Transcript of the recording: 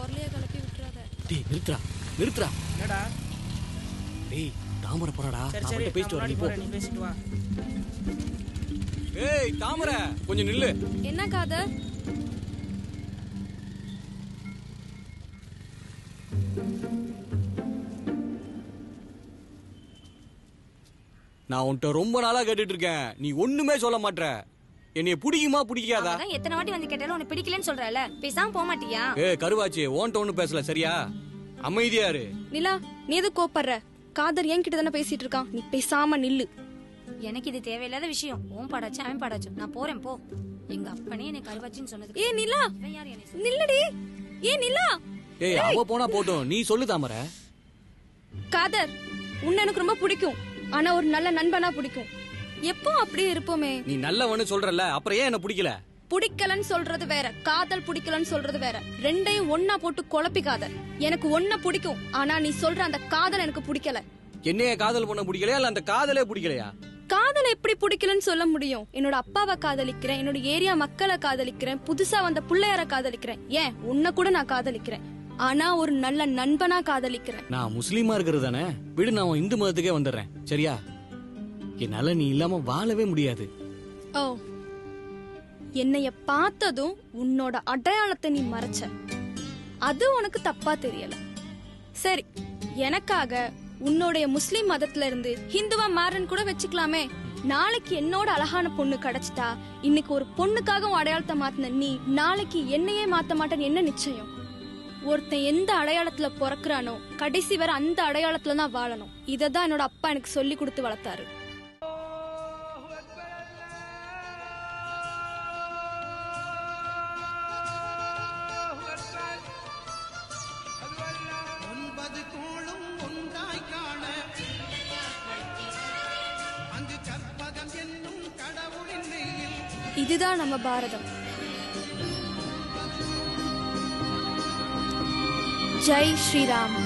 பொருளைய கிளப்பி விட்டுறாத. டேய் நிறுத்துறா நிறுத்துறா என்னடா? டேய் தாமரை போறாடா. அவன்கிட்ட பேசிட்டு வரேன் போ. போறேன், நீ பேசிட்டு வா. ஏய் தாமரை கொஞ்சம் நில்லு. என்ன காதர் நான் உன்கிட்ட ரொம்ப நாளா கேட்டுட்டு இருக்கேன். நீ ஒண்ணுமே சொல்ல மாட்ற. என்னைய பிடிக்குமா பிடிக்காதா? அதான் எத்தனை வாட்டி வந்து கேட்டாலும் உனக்கு பிடிக்கலன்னு சொல்றல பேசாம போக மாட்டியா? ஏ கருவாச்சி ஓன்ட்ட ஒண்ணும் பேசல சரியா? அமைதியா இரு. நிலா நீ எது கோப்படுற காதர் என்கிட்ட தானே பேசிட்டு இருக்கான். நீ பேசாம நில்லு. எனக்கு இது தேவையில்லாத விஷயம். உன் பாடாச்சு அவன் பாடாச்சு நான் போறேன் போ. எங்க அப்பனே என்னை கருவாச்சின்னு சொன்னது ஏ நிலா! இவன் யார் என்னை? நில்லுடி! ஏ நிலா! ஏய் அவ போனா போட்டும் நீ சொல்லு தாமரை. காதர் உன்னை எனக்கு ரொம்ப பிடிக்கும். ஆனா ஒரு நல்ல நண்பனா பிடிக்கும். எப்போ அப்படியே இருப்போமே? நீ நல்லவன்னு சொல்றல அப்புறம் ஏன் என்ன பிடிக்கல? பிடிக்கலன்னு சொல்றது வேற காதல் பிடிக்கலன்னு சொல்றது வேற. ரெண்டையும் ஒன்னா போட்டு குழப்பிக்காத. எனக்கு ஒன்ன பிடிக்கும் ஆனா நீ சொல்ற அந்த காதல் எனக்கு பிடிக்கல. என்னைய காதல் பண்ண பிடிக்கலையா இல்ல அந்த காதலே பிடிக்கலையா? காதலை எப்படி பிடிக்கலன்னு சொல்ல முடியும்? என்னோட அப்பாவை காதலிக்கிறேன் என்னோட ஏரியா மக்களை காதலிக்கிறேன் புதுசா வந்த பிள்ளையார காதலிக்கிறேன். ஏன்? உன்னை கூட நான் காதலிக்கிறேன். ஆனா ஒரு நல்ல நண்பனா காதலிக்கிறேன். நான் முஸ்லீமா இருக்கிறது தானே? விடு நான் உன் இந்து மதத்துக்கே வந்துடுறேன். சரியா? என்னால நீ இல்லாம வாழவே முடியாது. ஓ. என்னைய பார்த்ததும் உன்னோட அடையாளத்தை நீ மறைச்ச. அது உனக்கு தப்பா தெரியல. சரி எனக்காக உன்னோடைய முஸ்லிம் மதத்துல இருந்து ஹிந்துவா மாறன் கூட வச்சுக்கலாமே. நாளைக்கு என்னோட அழகான பொண்ணு கிடைச்சிட்டா இன்னைக்கு ஒரு பொண்ணுக்காக உன் அடையாளத்தை மாத்தின நீ நாளைக்கு என்னையே மாத்த மாட்டேன்னு என்ன நிச்சயம்? ஒருத்தன் எந்த அடையாளத்துல பிறக்குறானோ கடைசி வரை அந்த அடையாளத்துல தான் வாழணும். இதை தான் என்னோட அப்பா எனக்கு சொல்லி கொடுத்து வளர்த்தாரு. இதுதான் நம்ம பாரதம். ஜெய் ஸ்ரீராம்.